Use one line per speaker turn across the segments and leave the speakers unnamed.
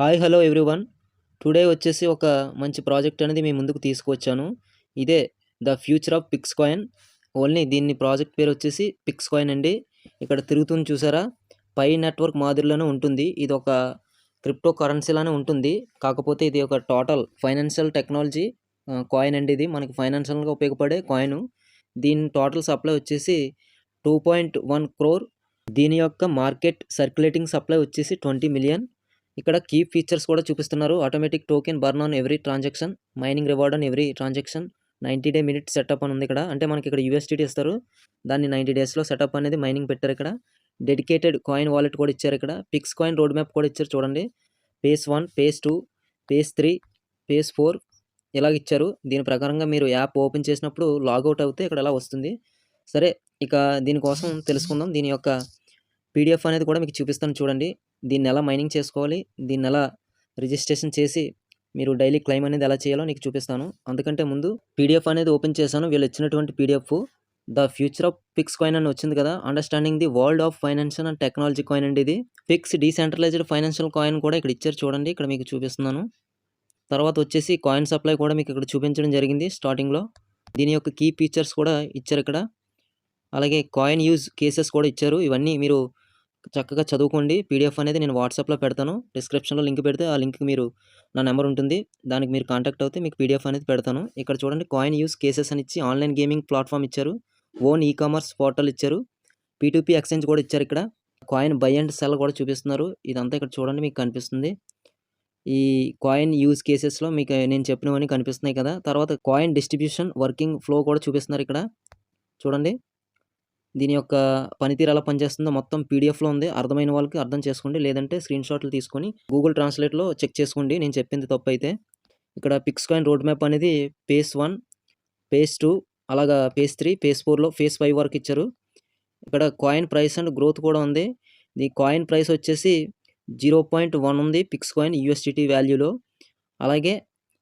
Hi hello everyone. Today వచ్చేసి ఒక మంచి ప్రాజెక్ట్ అనేది మీ ముందుకు తీసుకువచ్చాను. ఇదే the future of Pix coin only దీన్ని ప్రాజెక్ట్ పేరు వచ్చేసి పిక్స్ కాయిన్ అండి. ఇక్కడ తిరుగుతుంది చూసారా? పై నెట్వర్క్ మాదిరిలోనే ఉంటుంది. ఇది ఒక క్రిప్టో కరెన్సీలానే ఉంటుంది. కాకపోతే ఇది ఒక టోటల్ ఫైనాన్షియల్ టెక్నాలజీ కాయిన్ అండి ఇది. మనకి ఫైనాన్షియల్గా ఉపయోగపడే కాయిన్. దీని టోటల్ సప్లై వచ్చేసి టూ పాయింట్ వన్ క్రోర్. దీని యొక్క మార్కెట్ సర్క్యులేటింగ్ సప్లై వచ్చేసి ట్వంటీ మిలియన్. ఇక్కడ కీ ఫీచర్స్ కూడా చూపిస్తున్నారు. Automatic token burn on every transaction mining reward on every transaction ninety day minute setup అని ఉంది ఇక్కడ. అంటే మనకి ఇక్కడ యూఎస్టీటీ ఇస్తారు. దాన్ని నైంటీ డేస్లో సెటప్ అనేది మైనింగ్ పెట్టారు ఇక్కడ. డెడికేటెడ్ కాయిన్ వాలెట్ కూడా ఇచ్చారు ఇక్కడ. పిక్స్ కాయిన్ రోడ్ మ్యాప్ కూడా ఇచ్చారు చూడండి. Phase one phase two phase three phase four ఇలాగ ఇచ్చారు. దీని ప్రకారంగా మీరు యాప్ ఓపెన్ చేసినప్పుడు లాగౌట్ అవుతే ఇక్కడ ఇలా వస్తుంది? సరే ఇక దీనికోసం తెలుసుకుందాం. దీని యొక్క పీడిఎఫ్ అనేది కూడా మీకు చూపిస్తాను చూడండి. దీన్ని ఎలా మైనింగ్ చేసుకోవాలి? దీన్ని ఎలా రిజిస్ట్రేషన్ చేసి మీరు డైలీ క్లైమ్ అనేది ఎలా చేయాలో నీకు చూపిస్తాను. అందుకంటే ముందు పీడిఎఫ్ అనేది ఓపెన్ చేశాను. వీళ్ళు ఇచ్చినటువంటి PDF the future of Pix coin అని వచ్చింది కదా. Understanding the world of financial and technology coin అండి ఇది. ఫిక్స్ డీసెంట్రలైజ్డ్ ఫైనాన్షియల్ కాయిన్ కూడా ఇక్కడ ఇచ్చారు చూడండి. ఇక్కడ మీకు చూపిస్తున్నాను. తర్వాత వచ్చేసి కాయిన్ సప్లై కూడా మీకు ఇక్కడ చూపించడం జరిగింది స్టార్టింగ్లో. దీని యొక్క కీ ఫీచర్స్ కూడా ఇచ్చారు ఇక్కడ. అలాగే కాయిన్ యూజ్ కేసెస్ కూడా ఇచ్చారు. ఇవన్నీ మీరు చక్కగా చదువుకోండి. పీడిఎఫ్ అనేది నేను వాట్సాప్లో పెడతాను. డిస్క్రిప్షన్లో లింక్ పెడితే ఆ లింక్కి మీరు నా నెంబర్ ఉంటుంది. దానికి మీరు కాంటాక్ట్ అవుతే మీకు పీడిఎఫ్ అనేది పెడతాను. ఇక్కడ చూడండి కాయిన్ యూస్ కేసెస్ అని ఇచ్చి ఆన్లైన్ గేమింగ్ ప్లాట్ఫామ్ ఇచ్చారు. ఓన్ ఈ కామర్స్ పోర్టల్ ఇచ్చారు. పీటూపీ ఎక్స్చేంజ్ కూడా ఇచ్చారు ఇక్కడ. కాయిన్ బై అండ్ సెల్ కూడా చూపిస్తున్నారు. ఇదంతా ఇక్కడ చూడండి మీకు కనిపిస్తుంది. ఈ కాయిన్ యూజ్ కేసెస్లో మీకు నేను చెప్పినవన్నీ కనిపిస్తున్నాయి కదా. తర్వాత కాయిన్ డిస్ట్రిబ్యూషన్ వర్కింగ్ ఫ్లో కూడా చూపిస్తున్నారు ఇక్కడ. చూడండి. దీని యొక్క పనితీరు ఎలా పనిచేస్తుందో మొత్తం పీడిఎఫ్లో ఉంది. అర్థమైన వాళ్ళకి అర్థం చేసుకోండి. లేదంటే స్క్రీన్ షాట్లు తీసుకొని గూగుల్ ట్రాన్స్లేట్లో చెక్ చేసుకోండి. నేను చెప్పింది తప్పు అయితే ఇక్కడ పిక్స్ కాయిన్ రోడ్ మ్యాప్ అనేది పేస్ వన్ పేస్ టూ అలాగా పేస్ త్రీ పేస్ ఫోర్లో ఫేస్ ఫైవ్ వరకు ఇచ్చారు. ఇక్కడ కాయిన్ ప్రైస్ అండ్ గ్రోత్ కూడా ఉంది. ఈ కాయిన్ ప్రైస్ వచ్చేసి జీరో పాయింట్ వన్ ఉంది పిక్స్ కాయిన్ యూఎస్డిటీ వాల్యూలో. అలాగే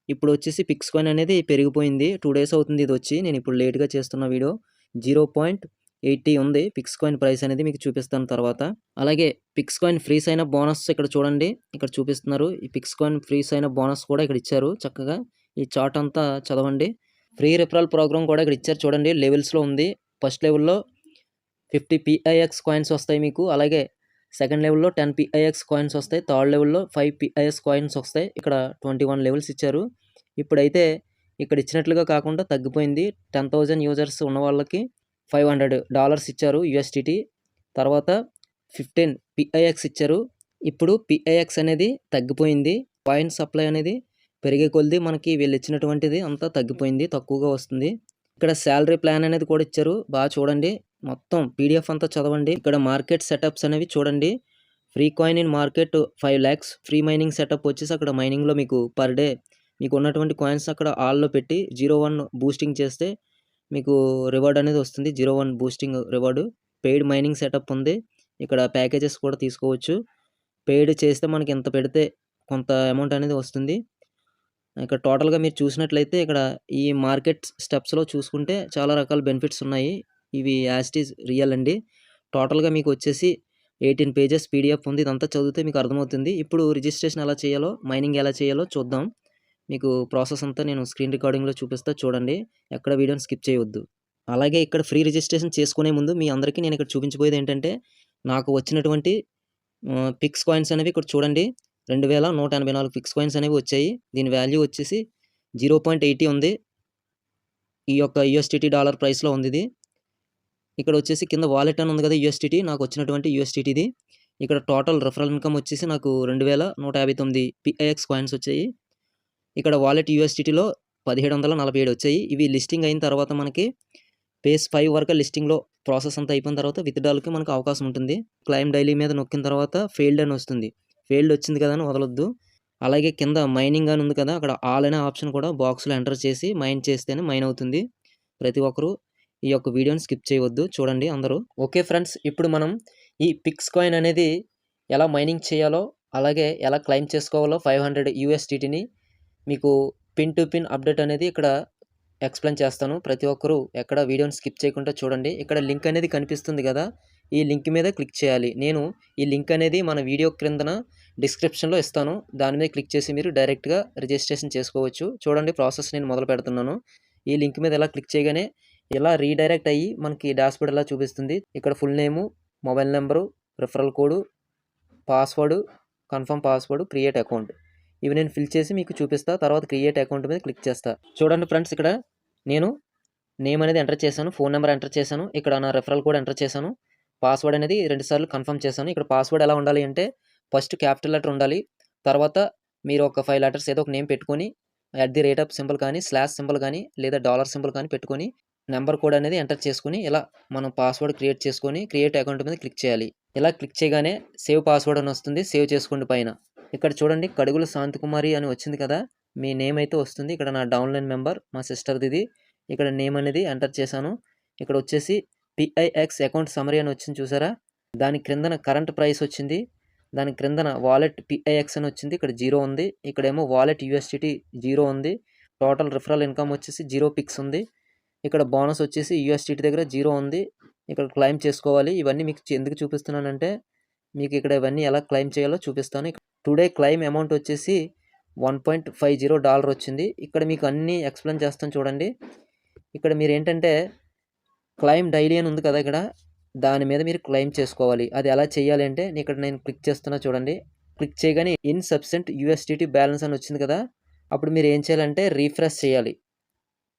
ఇప్పుడు వచ్చేసి పిక్స్ కాయిన్ అనేది పెరిగిపోయింది. టూ డేస్ అవుతుంది ఇది వచ్చి. నేను ఇప్పుడు లేట్గా చేస్తున్న వీడియో. జీరో పాయింట్ ఎయిటీ ఉంది. పిక్స్ కాయిన్ ప్రైస్ అనేది మీకు చూపిస్తాను తర్వాత. అలాగే పిక్స్ కాయిన్ ఫ్రీస్ అయిన బోనస్ ఇక్కడ చూడండి. ఇక్కడ చూపిస్తున్నారు. ఈ పిక్స్ కాయిన్ ఫ్రీస్ అయిన బోనస్ కూడా ఇక్కడ ఇచ్చారు. చక్కగా ఈ చార్ట్ అంతా చదవండి. ఫ్రీ రిఫరల్ ప్రోగ్రామ్ కూడా ఇక్కడ ఇచ్చారు చూడండి. లెవెల్స్లో ఉంది. ఫస్ట్ లెవెల్లో ఫిఫ్టీ పిఐఎక్స్ కాయిన్స్ వస్తాయి మీకు. అలాగే సెకండ్ లెవెల్లో టెన్ పిఐఎక్స్ కాయిన్స్ వస్తాయి. థర్డ్ లెవెల్లో ఫైవ్ పిఐఎస్ కాయిన్స్ వస్తాయి. ఇక్కడ ట్వంటీ వన్ లెవెల్స్ ఇచ్చారు. ఇప్పుడైతే ఇక్కడ ఇచ్చినట్లుగా కాకుండా తగ్గిపోయింది. టెన్ థౌజండ్ యూజర్స్ ఉన్న వాళ్ళకి ఫైవ్ హండ్రెడ్ డాలర్స్ ఇచ్చారు యుఎస్డిటి. తర్వాత ఫిఫ్టీన్ పిఐఎక్స్ ఇచ్చారు. ఇప్పుడు పిఐఎక్స్ అనేది తగ్గిపోయింది. కాయిన్ సప్లై అనేది పెరిగే కొలిది మనకి వీళ్ళు ఇచ్చినటువంటిది అంతా తగ్గిపోయింది తక్కువగా వస్తుంది. ఇక్కడ శాలరీ ప్లాన్ అనేది కూడా ఇచ్చారు. బాగా చూడండి. మొత్తం పీడిఎఫ్ అంతా చదవండి. ఇక్కడ మార్కెట్ సెటప్స్ అనేవి చూడండి. Free coin in market five lakhs. Free mining setup వచ్చేసి అక్కడ మైనింగ్లో మీకు పర్ డే మీకు ఉన్నటువంటి కాయిన్స్ అక్కడ ఆల్లో పెట్టి జీరో వన్ బూస్టింగ్ చేస్తే మీకు రివార్డ్ అనేది వస్తుంది. Zero one boosting reward paid mining setup ఉంది. ఇక్కడ ప్యాకేజెస్ కూడా తీసుకోవచ్చు. పెయిడ్ చేస్తే మనకి ఎంత పెడితే కొంత అమౌంట్ అనేది వస్తుంది. ఇక్కడ టోటల్గా మీరు చూసినట్లయితే ఇక్కడ ఈ మార్కెట్ స్టెప్స్లో చూసుకుంటే చాలా రకాల బెనిఫిట్స్ ఉన్నాయి. ఇవి యాస్టీస్ రియల్ అండి. టోటల్గా మీకు వచ్చేసి ఎయిటీన్ పేజెస్ పీడిఎఫ్ ఉంది. ఇదంతా చదివితే మీకు అర్థమవుతుంది. ఇప్పుడు రిజిస్ట్రేషన్ ఎలా చేయాలో మైనింగ్ ఎలా చేయాలో చూద్దాం. మీకు ప్రాసెస్ అంతా నేను స్క్రీన్ రికార్డింగ్లో చూపిస్తా చూడండి. ఎక్కడ వీడియోని స్కిప్ చేయవద్దు. అలాగే ఇక్కడ ఫ్రీ రిజిస్ట్రేషన్ చేసుకునే ముందు మీ అందరికీ నేను ఇక్కడ చూపించబోయేది ఏంటంటే నాకు వచ్చినటువంటి పిక్స్ కాయిన్స్ అనేవి ఇక్కడ చూడండి. రెండు వేల నూట ఎనభై నాలుగు పిక్స్ కాయిన్స్ అనేవి వచ్చాయి. దీని వాల్యూ వచ్చేసి జీరో పాయింట్ ఎయిటీ ఉంది. ఈ యొక్క యూఎస్టీటీ డాలర్ ప్రైస్లో ఉంది ఇది. ఇక్కడ వచ్చేసి కింద వాలెట్ అని ఉంది కదా యూఎస్టీటీ నాకు వచ్చినటువంటి యూఎస్టీటీది ఇక్కడ టోటల్ రెఫరల్ ఇన్కమ్ వచ్చేసి నాకు రెండు వేల నూట యాభై తొమ్మిది పిఐఎక్స్ కాయిన్స్ వచ్చాయి. ఇక్కడ వాలెట్ యూఎస్టీటీలో పదిహేడు వందల నలభై ఏడు వచ్చాయి. ఇవి లిస్టింగ్ అయిన తర్వాత మనకి పేస్ ఫైవ్ వరకు లిస్టింగ్లో ప్రాసెస్ అంతా అయిపోయిన తర్వాత విత్డ్రాల్కి మనకు అవకాశం ఉంటుంది. క్లైమ్ డైలీ మీద నొక్కిన తర్వాత ఫెయిల్డ్ అని వస్తుంది. ఫెయిల్డ్ వచ్చింది కదా అని వదలొద్దు. అలాగే కింద మైనింగ్ అని ఉంది కదా అక్కడ ఆల్ అనే ఆప్షన్ కూడా బాక్స్లో ఎంటర్ చేసి మైన్ చేస్తేనే మైన్ అవుతుంది. ప్రతి ఒక్కరూ ఈ యొక్క వీడియోని స్కిప్ చేయవద్దు. చూడండి అందరూ. ఓకే ఫ్రెండ్స్ ఇప్పుడు మనం ఈ పిక్స్ కాయిన్ అనేది ఎలా మైనింగ్ చేయాలో అలాగే ఎలా క్లైమ్ చేసుకోవాలో ఫైవ్ హండ్రెడ్ యూఎస్టీటీని మీకు పిన్ టు పిన్ అప్డేట్ అనేది ఇక్కడ ఎక్స్ప్లెయిన్ చేస్తాను. ప్రతి ఒక్కరూ ఎక్కడ వీడియోని స్కిప్ చేయకుండా చూడండి. ఇక్కడ లింక్ అనేది కనిపిస్తుంది కదా. ఈ లింక్ మీద క్లిక్ చేయాలి. నేను ఈ లింక్ అనేది మన వీడియో క్రిందన డిస్క్రిప్షన్లో ఇస్తాను. దాని మీద క్లిక్ చేసి మీరు డైరెక్ట్గా రిజిస్ట్రేషన్ చేసుకోవచ్చు. చూడండి ప్రాసెస్ నేను మొదలు పెడుతున్నాను. ఈ లింక్ మీద ఇలా క్లిక్ చేయగానే ఇలా రీడైరెక్ట్ అయ్యి మనకి డాష్బోర్డ్ ఇలా చూపిస్తుంది. ఇక్కడ full name mobile number referral code password confirm password create account. ఇవి నేను ఫిల్ చేసి మీకు చూపిస్తా. తర్వాత క్రియేట్ అకౌంట్ మీద క్లిక్ చేస్తా. చూడండి ఫ్రెండ్స్ ఇక్కడ నేను నేమ్ అనేది ఎంటర్ చేశాను ఫోన్ నెంబర్ ఎంటర్ చేశాను ఇక్కడ నా రెఫరల్ కోడ్ ఎంటర్ చేశాను పాస్వర్డ్ అనేది రెండుసార్లు కన్ఫర్మ్ చేశాను. ఇక్కడ పాస్వర్డ్ ఎలా ఉండాలి అంటే ఫస్ట్ క్యాపిటల్ లెటర్ ఉండాలి తర్వాత మీరు ఒక ఫైవ్ లెటర్స్ ఏదో ఒక నేమ్ పెట్టుకొని at the rate of symbol కానీ స్లాష్ సింబల్ కానీ లేదా డాలర్ సింబల్ కానీ పెట్టుకొని నెంబర్ కోడ్ అనేది ఎంటర్ చేసుకుని ఇలా మనం పాస్వర్డ్ క్రియేట్ చేసుకొని క్రియేట్ అకౌంట్ మీద క్లిక్ చేయాలి. ఇలా క్లిక్ చేయగానే సేవ్ పాస్వర్డ్ అని వస్తుంది సేవ్ చేసుకోండి పైన. ఇక్కడ చూడండి కడుగుల శాంతికుమారి అని వచ్చింది కదా మీ నేమ్ అయితే వస్తుంది. ఇక్కడ నా డౌన్లైన్ మెంబర్ మా సిస్టర్ది ఇది ఇక్కడ నేమ్ అనేది ఎంటర్ చేశాను. ఇక్కడ వచ్చేసి పిఐఎక్స్ అకౌంట్ సమరీ అని వచ్చింది చూసారా? దాని క్రిందన కరెంట్ ప్రైస్ వచ్చింది. దాని క్రిందన వాలెట్ పిఐఎక్స్ అని వచ్చింది. ఇక్కడ జీరో ఉంది. ఇక్కడేమో వాలెట్ యూఎస్డిటీ జీరో ఉంది. టోటల్ రిఫరల్ ఇన్కమ్ వచ్చేసి జీరో పిక్స్ ఉంది. ఇక్కడ బోనస్ వచ్చేసి యూఎస్డిటీ దగ్గర జీరో ఉంది. ఇక్కడ క్లైమ్ చేసుకోవాలి. ఇవన్నీ మీకు ఎందుకు చూపిస్తున్నానంటే మీకు ఇక్కడ ఇవన్నీ ఎలా క్లైమ్ చేయాలో చూపిస్తాను. టుడే క్లైమ్ అమౌంట్ వచ్చేసి one point five zero dollar వచ్చింది. ఇక్కడ మీకు అన్నీ ఎక్స్ప్లెయిన్ చేస్తాను చూడండి. ఇక్కడ మీరు ఏంటంటే క్లైమ్ డైలీ అని ఉంది కదా ఇక్కడ దాని మీద మీరు క్లెయిమ్ చేసుకోవాలి. అది ఎలా చేయాలి అంటే ఇక్కడ నేను క్లిక్ చేస్తున్నా చూడండి. క్లిక్ చేయగానే ఇన్ సబ్సెంట్ యూఎస్డిటీ బ్యాలెన్స్ అని వచ్చింది కదా అప్పుడు మీరు ఏం చేయాలంటే రీఫ్రెష్ చేయాలి.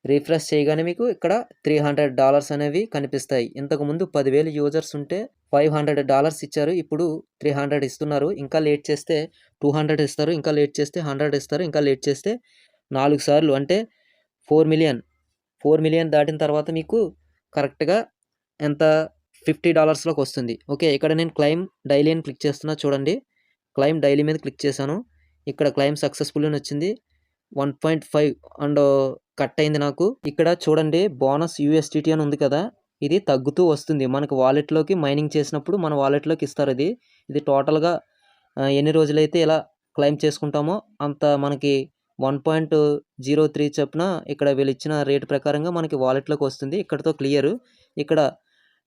రీఫ్రెష్ చేయగానే మీకు ఇక్కడ త్రీ హండ్రెడ్ డాలర్స్ అనేవి కనిపిస్తాయి. ఇంతకుముందు పదివేలు యూజర్స్ ఉంటే ఫైవ్ హండ్రెడ్ డాలర్స్ ఇచ్చారు. ఇప్పుడు త్రీ హండ్రెడ్ ఇస్తున్నారు. ఇంకా లేట్ చేస్తే టూ హండ్రెడ్ ఇస్తారు. ఇంకా లేట్ చేస్తే హండ్రెడ్ ఇస్తారు. ఇంకా లేట్ చేస్తే నాలుగు సార్లు. అంటే ఫోర్ మిలియన్. ఫోర్ మిలియన్ దాటిన తర్వాత మీకు కరెక్ట్గా ఎంత? ఫిఫ్టీ డాలర్స్లోకి వస్తుంది. ఓకే ఇక్కడ నేను క్లైమ్ డైలీ అని క్లిక్ చేస్తున్నా చూడండి. క్లైమ్ డైలీ మీద క్లిక్ చేశాను. ఇక్కడ క్లైమ్ సక్సెస్ఫుల్ అని వచ్చింది. One point five and cut అయింది నాకు. ఇక్కడ చూడండి బోనస్ యూఎస్డిటీ అని ఉంది కదా. ఇది తగ్గుతూ వస్తుంది. మనకు వాలెట్లోకి మైనింగ్ చేసినప్పుడు మన వాలెట్లోకి ఇస్తారు ఇది. ఇది టోటల్గా ఎన్ని రోజులైతే ఇలా క్లైమ్ చేసుకుంటామో అంత మనకి వన్ పాయింట్ జీరో త్రీ చొప్పున ఇక్కడ వీళ్ళు ఇచ్చిన రేట్ ప్రకారంగా మనకి వాలెట్లోకి వస్తుంది. ఇక్కడతో క్లియర్. ఇక్కడ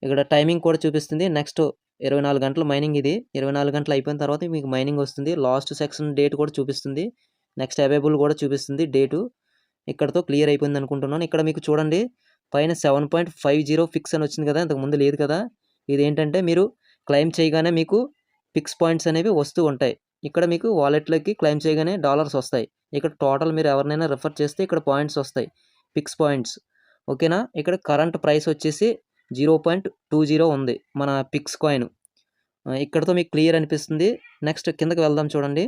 ఇక్కడ టైమింగ్ కూడా చూపిస్తుంది. నెక్స్ట్ ఇరవై నాలుగు గంటల మైనింగ్ ఇది. ఇరవై నాలుగు గంటలు అయిపోయిన తర్వాత మీకు మైనింగ్ వస్తుంది. లాస్ట్ సెక్షన్ డేట్ కూడా చూపిస్తుంది. నెక్స్ట్ అవైలబుల్ కూడా చూపిస్తుంది డేటు. ఇక్కడతో క్లియర్ అయిపోయింది అనుకుంటున్నాను. ఇక్కడ మీకు చూడండి. పైన seven point five zero Pix అని వచ్చింది కదా ఇంతకుముందు లేదు కదా. ఇది ఏంటంటే మీరు క్లెయిమ్ చేయగానే మీకు ఫిక్స్ పాయింట్స్ అనేవి వస్తూ ఉంటాయి. ఇక్కడ మీకు వాలెట్లోకి క్లెయిమ్ చేయగానే డాలర్స్ వస్తాయి. ఇక్కడ టోటల్ మీరు ఎవరినైనా రిఫర్ చేస్తే ఇక్కడ పాయింట్స్ వస్తాయి. Pix points. ఓకేనా? ఇక్కడ కరెంట్ ప్రైస్ వచ్చేసి జీరో పాయింట్ టూ జీరో ఉంది మన పిక్స్ కాయిన్. ఇక్కడతో మీకు క్లియర్ అనిపిస్తుంది. నెక్స్ట్ కిందకి వెళ్దాం చూడండి.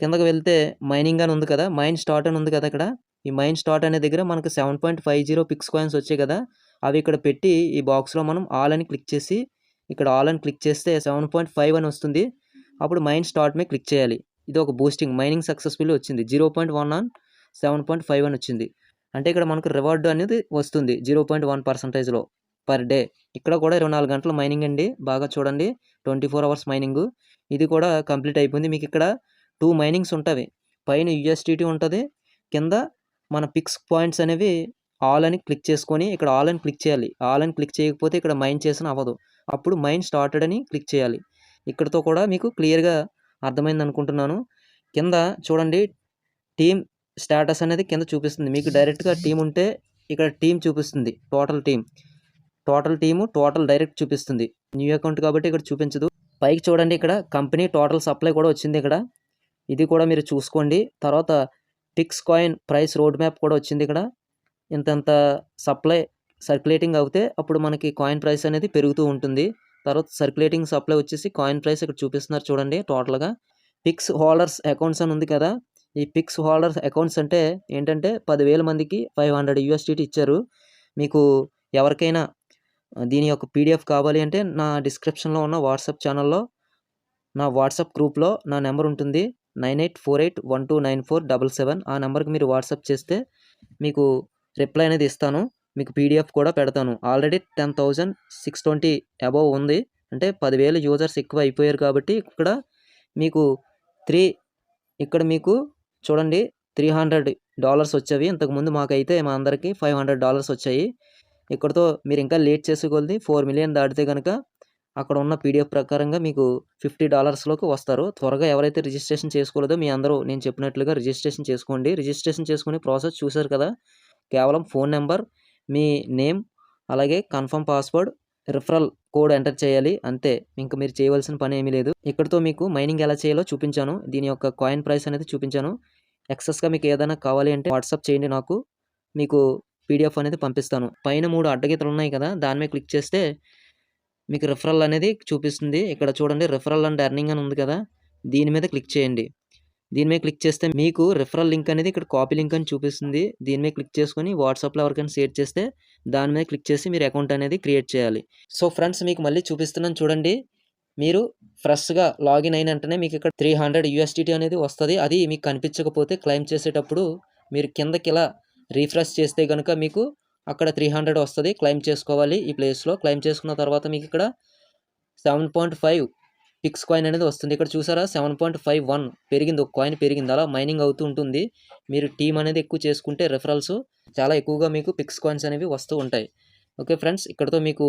కిందకి వెళ్తే మైనింగ్ అని ఉంది కదా మైన్ స్టార్ట్ అని ఉంది కదా ఇక్కడ. ఈ మైన్ స్టార్ట్ అనే దగ్గర మనకు seven point five zero Pix coins వచ్చాయి కదా అవి ఇక్కడ పెట్టి ఈ బాక్స్లో మనం ఆల్ అని క్లిక్ చేసి ఇక్కడ ఆల్ అని క్లిక్ చేస్తే సెవెన్ పాయింట్ ఫైవ్ అని వస్తుంది. అప్పుడు మైన్ స్టార్ట్ మీద క్లిక్ చేయాలి. ఇది ఒక బూస్టింగ్ మైనింగ్ సక్సెస్ఫుల్ వచ్చింది. Zero point one on seven point five అని వచ్చింది. అంటే ఇక్కడ మనకు రివార్డ్ అనేది వస్తుంది జీరో పాయింట్ వన్ పర్సంటేజ్లో పర్ డే ఇక్కడ కూడా ఇరవై నాలుగు గంటల మైనింగ్ అండి. బాగా చూడండి. ట్వంటీ ఫోర్ అవర్స్ మైనింగ్ ఇది కూడా కంప్లీట్ అయిపోయింది. మీకు ఇక్కడ టూ మైనింగ్స్ ఉంటాయి. పైన యూఎస్టీటీ ఉంటుంది. కింద మన పిక్స్ పాయింట్స్ అనేవి ఆల్ అని క్లిక్ చేసుకొని ఇక్కడ ఆల్ అని క్లిక్ చేయాలి. ఆల్ అని క్లిక్ చేయకపోతే ఇక్కడ మైన్ చేసిన అవ్వదు. అప్పుడు మైన్ స్టార్టెడ్ అని క్లిక్ చేయాలి. ఇక్కడతో కూడా మీకు క్లియర్గా అర్థమైంది అనుకుంటున్నాను. కింద చూడండి టీమ్ స్టేటస్ అనేది కింద చూపిస్తుంది. మీకు డైరెక్ట్గా టీం ఉంటే ఇక్కడ టీం చూపిస్తుంది total team total team total direct చూపిస్తుంది. న్యూ అకౌంట్ కాబట్టి ఇక్కడ చూపించదు. పైకి చూడండి ఇక్కడ కంపెనీ టోటల్ సప్లై కూడా వచ్చింది ఇక్కడ. ఇది కూడా మీరు చూసుకోండి. తర్వాత Pix coin price road map కూడా వచ్చింది ఇక్కడ. ఇంతంత సప్లై సర్క్యులేటింగ్ అవుతే అప్పుడు మనకి కాయిన్ ప్రైస్ అనేది పెరుగుతూ ఉంటుంది. తర్వాత సర్క్యులేటింగ్ సప్లై వచ్చేసి కాయిన్ ప్రైస్ ఇక్కడ చూపిస్తున్నారు చూడండి టోటల్గా పిక్స్ హోల్డర్స్ అకౌంట్స్ అని ఉంది కదా. ఈ పిక్స్ హోల్డర్స్ అకౌంట్స్ అంటే ఏంటంటే పదివేల మందికి ఫైవ్ హండ్రెడ్ యూఎస్డిటీ ఇచ్చారు. మీకు ఎవరికైనా దీని యొక్క పీడిఎఫ్ కావాలి అంటే నా డిస్క్రిప్షన్లో ఉన్న వాట్సాప్ ఛానల్లో నా వాట్సాప్ గ్రూప్లో నా నెంబర్ ఉంటుంది. Nine eight four eight one two nine four double seven ఆ నెంబర్కి మీరు వాట్సాప్ చేస్తే మీకు రిప్లై అనేది ఇస్తాను. మీకు పీడిఎఫ్ కూడా పెడతాను. Already ten thousand six twenty above ఉంది. అంటే పదివేల యూజర్స్ ఎక్కువ అయిపోయారు కాబట్టి ఇక్కడ మీకు త్రీ ఇక్కడ మీకు చూడండి త్రీ హండ్రెడ్ డాలర్స్ వచ్చేవి. ఇంతకుముందు మాకైతే మా అందరికీ ఫైవ్ హండ్రెడ్ డాలర్స్ వచ్చాయి. ఇక్కడతో మీరు ఇంకా లేట్ చేసుకోగలది ఫోర్ మిలియన్ దాటితే కనుక అక్కడ ఉన్న పీడిఎఫ్ ప్రకారంగా మీకు ఫిఫ్టీ డాలర్స్లోకి వస్తారు. త్వరగా ఎవరైతే రిజిస్ట్రేషన్ చేసుకోలేదో మీ అందరూ నేను చెప్పినట్లుగా రిజిస్ట్రేషన్ చేసుకోండి. రిజిస్ట్రేషన్ చేసుకునే ప్రాసెస్ చూశారు కదా? కేవలం ఫోన్ నెంబర్ మీ నేమ్ అలాగే confirm password referral code enter చేయాలి. అంతే. ఇంకా మీరు చేయవలసిన పని ఏమీ లేదు. ఇక్కడితో మీకు మైనింగ్ ఎలా చేయాలో చూపించాను. దీని యొక్క కాయిన్ ప్రైస్ అనేది చూపించాను. ఎక్సెస్గా మీకు ఏదైనా కావాలి అంటే వాట్సాప్ చేయండి నాకు. మీకు పీడిఎఫ్ అనేది పంపిస్తాను. పైన మూడు అడ్డగీతలు ఉన్నాయి కదా? దాని మీద క్లిక్ చేస్తే మీకు రిఫరల్ అనేది చూపిస్తుంది. ఇక్కడ చూడండి రిఫరల్ అండ్ ఎర్నింగ్ అని ఉంది కదా. దీని మీద క్లిక్ చేయండి. దీని మీద క్లిక్ చేస్తే మీకు రిఫరల్ లింక్ అనేది ఇక్కడ కాపీ లింక్ అని చూపిస్తుంది. దీని మీద క్లిక్ చేసుకొని వాట్సాప్లో ఎవరికైనా షేర్ చేస్తే దాని మీద క్లిక్ చేసి మీరు అకౌంట్ అనేది క్రియేట్ చేయాలి. సో ఫ్రెండ్స్ మీకు మళ్ళీ చూపిస్తున్నాను చూడండి. మీరు ఫ్రెష్గా లాగిన్ అయిన వెంటనే మీకు ఇక్కడ త్రీ హండ్రెడ్ యూఎస్డిటీ అనేది వస్తుంది. అది మీకు కనిపించకపోతే క్లైమ్ చేసేటప్పుడు మీరు కిందకి ఇలా రీఫ్రెష్ చేస్తే కనుక మీకు అక్కడ త్రీ హండ్రెడ్ వస్తుంది. క్లైమ్ చేసుకోవాలి ఈ ప్లేస్లో క్లైమ్ చేసుకున్న తర్వాత మీకు ఇక్కడ seven point five Pix coin అనేది వస్తుంది. ఇక్కడ చూసారా? సెవెన్ పాయింట్ ఫైవ్ వన్ పెరిగింది. ఒక కాయిన్ పెరిగింది. అలా మైనింగ్ అవుతూ ఉంటుంది. మీరు టీం అనేది ఎక్కువ చేసుకుంటే రెఫరల్స్ చాలా ఎక్కువగా మీకు పిక్స్ కాయిన్స్ అనేవి వస్తూ ఉంటాయి. ఓకే ఫ్రెండ్స్ ఇక్కడతో మీకు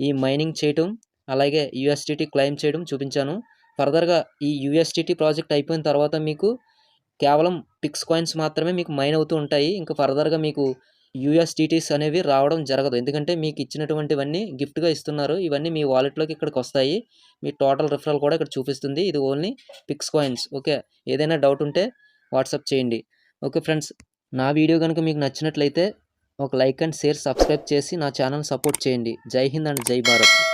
ఈ మైనింగ్ చేయటం అలాగే యూఎస్టీటీ క్లైమ్ చేయడం చూపించాను. ఫర్దర్గా ఈ యూఎస్టీటీ ప్రాజెక్ట్ అయిపోయిన తర్వాత మీకు కేవలం పిక్స్ కాయిన్స్ మాత్రమే మీకు మైన్ అవుతూ ఉంటాయి. ఇంకా ఫర్దర్గా మీకు యూఎస్డిటీస్ అనేవి రావడం జరగదు. ఎందుకంటే మీకు ఇచ్చినటువంటివన్నీ గిఫ్ట్గా ఇస్తున్నారు. ఇవన్నీ మీ వాలెట్లోకి ఇక్కడికి వస్తాయి. మీ టోటల్ రిఫరల్ కూడా ఇక్కడ చూపిస్తుంది. ఇది ఓన్లీ పిక్స్ కాయిన్స్. ఓకే? ఏదైనా డౌట్ ఉంటే వాట్సాప్ చేయండి. ఓకే ఫ్రెండ్స్ నా వీడియో కనుక మీకు నచ్చినట్లయితే ఒక లైక్ అండ్ షేర్ సబ్స్క్రైబ్ చేసి నా ఛానల్ సపోర్ట్ చేయండి. జై హింద్ అండ్ జై భారత్.